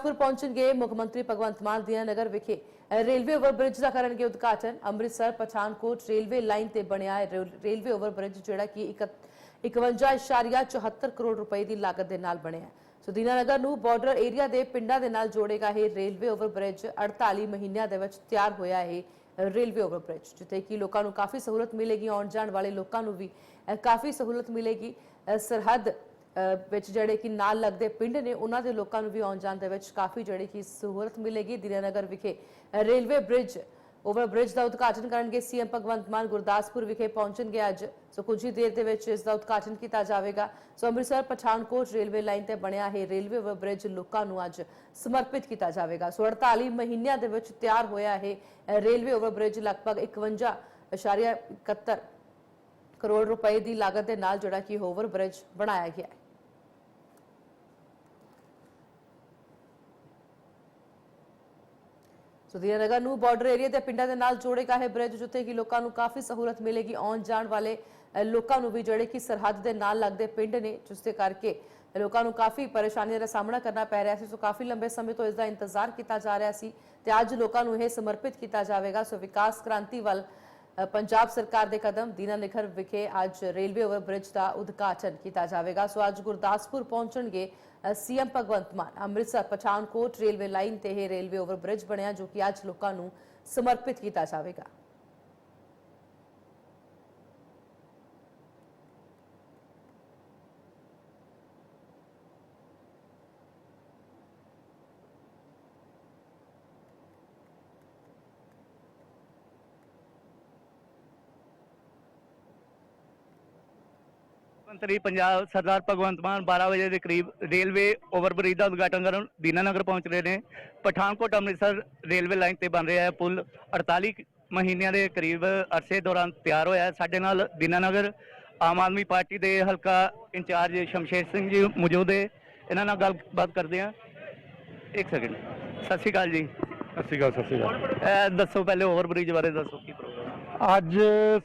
ਗੁਰਦਾਸਪੁਰ ਪਹੁੰਚਣਗੇ ਮੁੱਖ ਮੰਤਰੀ ਭਗਵੰਤ ਮਾਨ ਦੀਨਾ ਨਗਰ ਵਿਖੇ। ਰੇਲਵੇ ਓਵਰਬ੍ਰਿਜ ਦਾ ਕਰਨਗੇ ਉਦਘਾਟਨ? ਅੰਮ੍ਰਿਤਸਰ, ਪਠਾਨਕੋਟ ਰੇਲਵੇ ਲਾਈਨ ਤੇ ਬਣਿਆ ਰੇਲਵੇ ਓਵਰਬ੍ਰਿਜ ਜਿਹੜਾ ਕਿ 51.74 ਕਰੋੜ ਰੁਪਏ ਦੀ ਲਾਗਤ ਦੇ ਨਾਲ ਬਣਿਆ ਹੈ। ਸੋ ਦੀਨਾ ਨਗਰ ਨੂੰ ਬਾਰਡਰ ਏਰੀਆ ਦੇ ਪਿੰਡਾਂ ਦੇ ਨਾਲ ਜੋੜੇਗਾ ਇਹ ਰੇਲਵੇ ਓਵਰਬ੍ਰਿਜ। 48 ਮਹੀਨਿਆਂ ਦੇ ਵਿੱਚ ਤਿਆਰ ਹੋਇਆ ਇਹ ਰੇਲਵੇ ਓਵਰਬ੍ਰਿਜ, ਜਿੱਥੇ ਕਿ ਲੋਕਾਂ ਨੂੰ ਕਾਫੀ ਸਹੂਲਤ ਮਿਲੇਗੀ, ਆਉਣ ਜਾਣ ਵਾਲੇ ਲੋਕਾਂ ਨੂੰ ਵੀ ਕਾਫੀ ਸਹੂਲਤ ਮਿਲੇਗੀ। ਸਰਹੱਦ ਵਿੱਚ ਜਿਹੜੇ ਕਿ ਨਾਲ ਲੱਗਦੇ ਪਿੰਡ ਨੇ ਉਹਨਾਂ ਦੇ ਲੋਕਾਂ ਨੂੰ ਵੀ ਆਉਣ ਜਾਣ ਦੇ ਵਿੱਚ ਕਾਫੀ ਜਿਹੜੀ ਕਿ ਸਹੂਲਤ ਮਿਲੇਗੀ। ਦੀਨਾਨਗਰ ਵਿਖੇ ਅ, ਰੇਲਵੇ ਬ੍ਰਿਜ ਓਵਰ ਬ੍ਰਿਜ ਦਾ ਉਦਘਾਟਨ ਕਰਨਗੇ ਸੀਐਮ ਭਗਵੰਤ ਮਾਨ। ਗੁਰਦਾਸਪੁਰ ਵਿਖੇ ਪਹੁੰਚਣਗੇ ਅੱਜ। ਸੋ ਕੁਝ ਹੀ ਦੇਰ ਦੇ ਵਿੱਚ ਇਸ ਦਾ ਉਦਘਾਟਨ ਕੀਤਾ ਜਾਵੇਗਾ। So Amritsar Pathankot railway line ਤੇ ਬਣਿਆ ਇਹ ਰੇਲਵੇ ਓਵਰ ਬ੍ਰਿਜ ਲੋਕਾਂ ਨੂੰ ਅੱਜ ਸਮਰਪਿਤ ਕੀਤਾ ਜਾਵੇਗਾ। ਸੋ 48 ਮਹੀਨਿਆਂ ਦੇ ਵਿੱਚ ਤਿਆਰ ਹੋਇਆ ਇਹ ਅ, ਰੇਲਵੇ ਓਵਰ ਬ੍ਰਿਜ ਲਗਭਗ 51.71 ਕਰੋੜ ਰੁਪਏ ਦੀ ਲਾਗਤ ਦੇ ਨਾਲ ਜਿਹੜਾ ਕਿ ਓਵਰ ਬ੍ਰਿਜ ਬਣਾਇਆ ਗਿਆ ਹੈ। ਸੋ ਨੂੰ ਬਾਰਡਰ ਏਰੀਆ ਦੇ ਪਿੰਡਾਂ ਦੇ ਨਾਲ ਜੋੜੇਗਾ ਇਹ ਬ੍ਰਿਜ ਜਿੱਥੇ ਕਿ ਲੋਕਾਂ ਨੂੰ ਕਾਫੀ ਸਹੂਲਤ ਮਿਲੇਗੀ, ਆਉਣ ਜਾਣ ਵਾਲੇ ਲੋਕਾਂ ਨੂੰ ਵੀ ਜਿਹੜੇ ਕਿ ਸਰਹੱਦ ਦੇ ਨਾਲ ਲੱਗਦੇ ਪਿੰਡ ਨੇ, ਜਿਸ ਦੇ ਕਰਕੇ ਲੋਕਾਂ ਨੂੰ ਕਾਫੀ ਪਰੇਸ਼ਾਨੀਆਂ ਦਾ ਸਾਹਮਣਾ ਕਰਨਾ ਪੈ ਰਿਹਾ ਸੀ। ਸੋ ਕਾਫੀ ਲੰਬੇ ਸਮੇਂ ਤੋਂ ਇਸ ਦਾ ਇੰਤਜ਼ਾਰ ਕੀਤਾ ਜਾ ਰਿਹਾ ਸੀ ਤੇ ਅੱਜ ਲੋਕਾਂ ਨੂੰ ਇਹ ਸਮਰਪਿਤ ਕੀਤਾ ਜਾਵੇਗਾ। ਸੋ ਵਿਕਾਸ ਕ੍ਰਾਂਤੀ ਵੱਲ ਪੰਜਾਬ ਸਰਕਾਰ ਦੇ ਕਦਮ ਦੀਨਾਨਗਰ ਵਿਖੇ ਅੱਜ ਰੇਲਵੇ ਓਵਰ ਬ੍ਰਿਜ ਦਾ ਉਦਘਾਟਨ ਕੀਤਾ ਜਾਵੇਗਾ ਸੋ ਅੱਜ Gurdaspur ਪਹੁੰਚਣਗੇ CM Bhagwant Mann Amritsar Pathankot railway line ਤੇ ਇਹ ਰੇਲਵੇ ਓਵਰ ਬ੍ਰਿਜ ਬਣਿਆ ਜੋ ਕਿ ਅੱਜ ਲੋਕਾਂ ਨੂੰ ਸਮਰਪਿਤ ਕੀਤਾ ਜਾਵੇਗਾ ਮੰਤਰੀ ਪੰਜਾਬ ਸਰਦਾਰ ਭਗਵੰਤ ਮਾਨ 12 ਵਜੇ ਦੇ ਕਰੀਬ ਰੇਲਵੇ ਓਵਰਬ੍ਰਿਜ ਦਾ ਉਦਘਾਟਨ ਕਰਨ ਦੀਨਾਨਗਰ ਪਹੁੰਚ ਰਹੇ ਨੇ। ਪਠਾਨਕੋਟ ਅੰਮ੍ਰਿਤਸਰ ਰੇਲਵੇ ਲਾਈਨ ਤੇ ਬਣ ਰਿਹਾ ਹੈ ਪੁਲ। 48 ਕੁ ਮਹੀਨਿਆਂ ਦੇ ਕਰੀਬ ਅਰਸੇ ਦੌਰਾਨ ਤਿਆਰ ਹੋਇਆ ਹੈ। ਸਾਡੇ ਨਾਲ ਦੀਨਾਨਗਰ ਆਮ ਆਦਮੀ ਪਾਰਟੀ ਦੇ ਹਲਕਾ ਇੰਚਾਰਜ ਸ਼ਮਸ਼ੇਰ ਸਿੰਘ ਜੀ ਮੌਜੂਦ ਹੈ ਇਹਨਾਂ ਨਾਲ ਗੱਲਬਾਤ ਕਰਦੇ ਹਾਂ। ਇੱਕ ਸੈਕਿੰਡ ਸਤਿ ਸ਼੍ਰੀ ਅਕਾਲ ਜੀ। ਸਤਿ ਸ਼੍ਰੀ ਅਕਾਲ ਸਤਿ ਸ਼੍ਰੀ ਅਕਾਲ। ਦੱਸੋ ਪਹਿਲੇ ਓਵਰਬ੍ਰਿਜ ਬਾਰੇ ਦੱਸੋ ਕੀ ਪ੍ਰੋਗਰਾਮ ਅੱਜ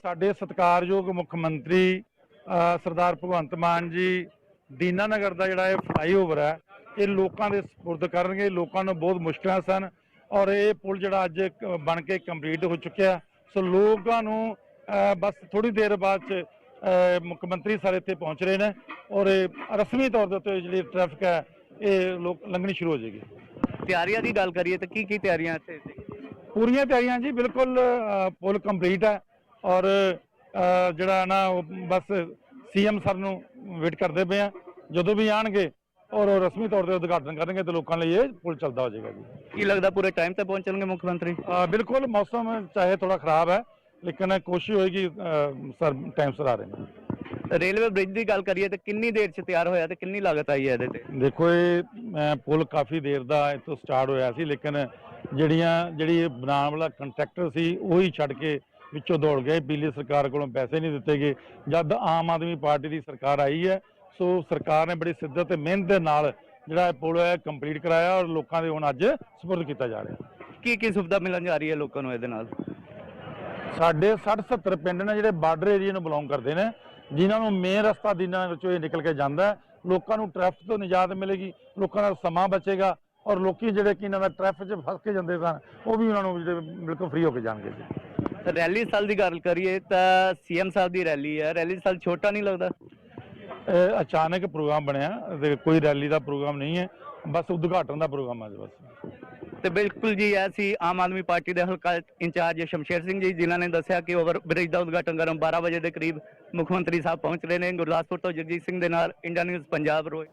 ਸਾਡੇ ਸਤਿਕਾਰਯੋਗ ਮੁੱਖ ਮੰਤਰੀ ਸਰਦਾਰ ਭਗਵੰਤ ਮਾਨ ਜੀ ਦੀਨਾਨਗਰ ਦਾ ਜਿਹੜਾ ਇਹ ਫਲਾਈਓਵਰ ਹੈ ਇਹ ਲੋਕਾਂ ਦੇ ਸਪੁਰਦ ਕਰਨਗੇ ਲੋਕਾਂ ਨੂੰ ਬਹੁਤ ਮੁਸ਼ਕਲਾਂ ਸਨ ਔਰ ਇਹ ਪੁਲ ਜਿਹੜਾ ਅੱਜ ਬਣ ਕੇ ਕੰਪਲੀਟ ਹੋ ਚੁੱਕਿਆ ਸੋ ਲੋਕਾਂ ਨੂੰ ਬਸ ਥੋੜੀ ਦੇਰ ਬਾਅਦ ਚ ਮੁੱਖ ਮੰਤਰੀ ਸਾਰੇ ਇੱਥੇ ਪਹੁੰਚ ਰਹੇ ਨੇ ਔਰ ਇਹ ਰਸਮੀ ਤੌਰ ਦੇ ਉੱਤੇ ਜਿਹੜੀ ਟ੍ਰੈਫਿਕ ਹੈ ਇਹ ਲੋਕ ਲੰਘਣੀ ਸ਼ੁਰੂ ਹੋ ਜਾਏਗੀ। ਤਿਆਰੀਆਂ ਦੀ ਗੱਲ ਕਰੀਏ ਤਾਂ ਕੀ ਕੀ ਤਿਆਰੀਆਂ ਇੱਥੇ? ਪੂਰੀਆਂ ਤਿਆਰੀਆਂ ਜੀ ਬਿਲਕੁਲ ਪੁਲ ਕੰਪਲੀਟ ਹੈ ਔਰ ਜਿਹੜਾ ਨਾ ਬਸ ਸੀਐਮ ਸਰ ਨੂੰ ਵੇਟ ਕਰਦੇ ਪਏ ਆ। ਜਦੋਂ ਵੀ ਆਣਗੇ ਔਰ ਰਸਮੀ ਤੌਰ ਤੇ ਉਦਘਾਟਨ ਕਰਨਗੇ ਤੇ ਲੋਕਾਂ ਲਈ ਇਹ ਪੁਲ ਚੱਲਦਾ ਹੋ ਜਾਏਗਾ ਜੀ। ਕੀ ਲੱਗਦਾ ਪੂਰੇ ਟਾਈਮ ਤੇ ਪਹੁੰਚਣਗੇ ਮੁੱਖ ਮੰਤਰੀ? ਬਿਲਕੁਲ ਮੌਸਮ ਚਾਹੇ ਥੋੜਾ ਖਰਾਬ ਹੈ ਲੇਕਿਨ ਕੋਸ਼ਿਸ਼ ਹੋਏਗੀ ਸਰ ਟਾਈਮ ਸਰ ਆ ਰਹੇ ਨੇ। ਰੇਲਵੇ ਬ੍ਰਿਜ ਦੀ ਗੱਲ ਕਰੀਏ ਤਾਂ ਕਿੰਨੀ ਦੇਰ ਚ ਤਿਆਰ ਹੋਇਆ ਤੇ ਕਿੰਨੀ ਲਾਗਤ ਆਈ ਹੈ ਇਹਦੇ ਤੇ? ਦੇਖੋ ਇਹ ਪੁਲ ਕਾਫੀ ਦੇਰ ਦਾ ਇਹ ਤੋਂ ਸਟਾਰਟ ਹੋਇਆ ਸੀ ਲੇਕਿਨ ਜਿਹੜੀਆਂ ਜਿਹੜੀ ਬਣਾਉਣ ਵਾਲਾ ਕੰਟਰੈਕਟਰ ਸੀ ਉਹੀ ਛੱਡ ਕੇ ਵਿੱਚੋਂ ਦੌੜ ਗਏ। ਪਿਛਲੀ ਸਰਕਾਰ ਕੋਲੋਂ ਪੈਸੇ ਨਹੀਂ ਦਿੱਤੇ ਗਏ। ਜਦ ਆਮ ਆਦਮੀ ਪਾਰਟੀ ਦੀ ਸਰਕਾਰ ਆਈ ਹੈ ਸੋ ਸਰਕਾਰ ਨੇ ਬੜੀ ਸਿੱਧਤ ਤੇ ਮਿਹਨਤ ਦੇ ਨਾਲ ਜਿਹੜਾ ਇਹ ਪੁਲ ਹੈ ਕੰਪਲੀਟ ਕਰਾਇਆ ਔਰ ਲੋਕਾਂ ਦੇ ਹੁਣ ਅੱਜ ਸਪੁਰਦ ਕੀਤਾ ਜਾ ਰਿਹਾ। ਕੀ ਕੀ ਸੁਵਿਧਾ ਮਿਲਣ ਜਾ ਰਹੀ ਹੈ ਲੋਕਾਂ ਨੂੰ ਇਹਦੇ ਨਾਲ? ਸਾਡੇ 60 70 ਪਿੰਡ ਨੇ ਜਿਹੜੇ ਬਾਰਡਰ ਏਰੀਆ ਨੂੰ ਬਿਲੋਂਗ ਕਰਦੇ ਨੇ ਜਿਨ੍ਹਾਂ ਨੂੰ ਮੇਨ ਰਸਤਾ ਦਿਨਾਂ ਵਿੱਚੋਂ ਇਹ ਨਿਕਲ ਕੇ ਜਾਂਦਾ। ਲੋਕਾਂ ਨੂੰ ਟ੍ਰੈਫਿਕ ਤੋਂ ਨਿਜਾਤ ਮਿਲੇਗੀ ਲੋਕਾਂ ਦਾ ਸਮਾਂ ਬਚੇਗਾ ਔਰ ਲੋਕੀ ਜਿਹੜੇ ਕਿ ਇਹਨਾਂ ਦਾ ਟ੍ਰੈਫਿਕ 'ਚ ਫਸ ਕੇ ਜਾਂਦੇ ਸਨ ਉਹ ਵੀ ਉਹਨਾਂ ਨੂੰ ਜਿਹੜੇ ਬਿਲਕੁਲ ਫ੍ਰੀ ਹੋ ਕੇ ਜਾਣਗੇ ਜੀ। ਰੈਲੀ ਸਾਲ ਦੀ ਗੱਲ ਕਰੀਏ ਤਾਂ ਸੀਐਮ ਸਾਹਿਬ ਦੀ ਰੈਲੀ ਹੈ ਰੈਲੀ ਸਾਲ ਛੋਟਾ ਨਹੀਂ ਲੱਗਦਾ? ਇਹ ਅਚਾਨਕ ਪ੍ਰੋਗਰਾਮ ਬਣਿਆ। ਤੇ ਕੋਈ ਰੈਲੀ ਦਾ ਪ੍ਰੋਗਰਾਮ ਨਹੀਂ ਹੈ। ਬਸ ਉਦਘਾਟਨ ਦਾ ਪ੍ਰੋਗਰਾਮ ਹੈ ਜੀ ਬਸ। ਤੇ ਬਿਲਕੁਲ ਜੀ ਇਹ ਸੀ ਆਮ ਆਦਮੀ ਪਾਰਟੀ ਦੇ ਹਲਕਾ ਇੰਚਾਰਜ ਸ਼ਮਸ਼ੇਰ ਸਿੰਘ ਜੀ ਜਿਨ੍ਹਾਂ ਨੇ ਦੱਸਿਆ ਕਿ ਓਵਰ ਬ੍ਰਿਜ ਦਾ ਉਦਘਾਟਨ ਕਰਨ 12 ਵਜੇ ਦੇ ਕਰੀਬ ਮੁੱਖ ਮੰਤਰੀ ਸਾਹਿਬ ਪਹੁੰਚ ਰਹੇ ਨੇ। ਗੁਰਦਾਸਪੁਰ ਤੋਂ ਜਗਜੀਤ ਸਿੰਘ ਦੇ ਨਾਲ ਇੰਡੀਆ ਨਿਊਜ਼ ਪੰਜਾਬ ਰੋਏ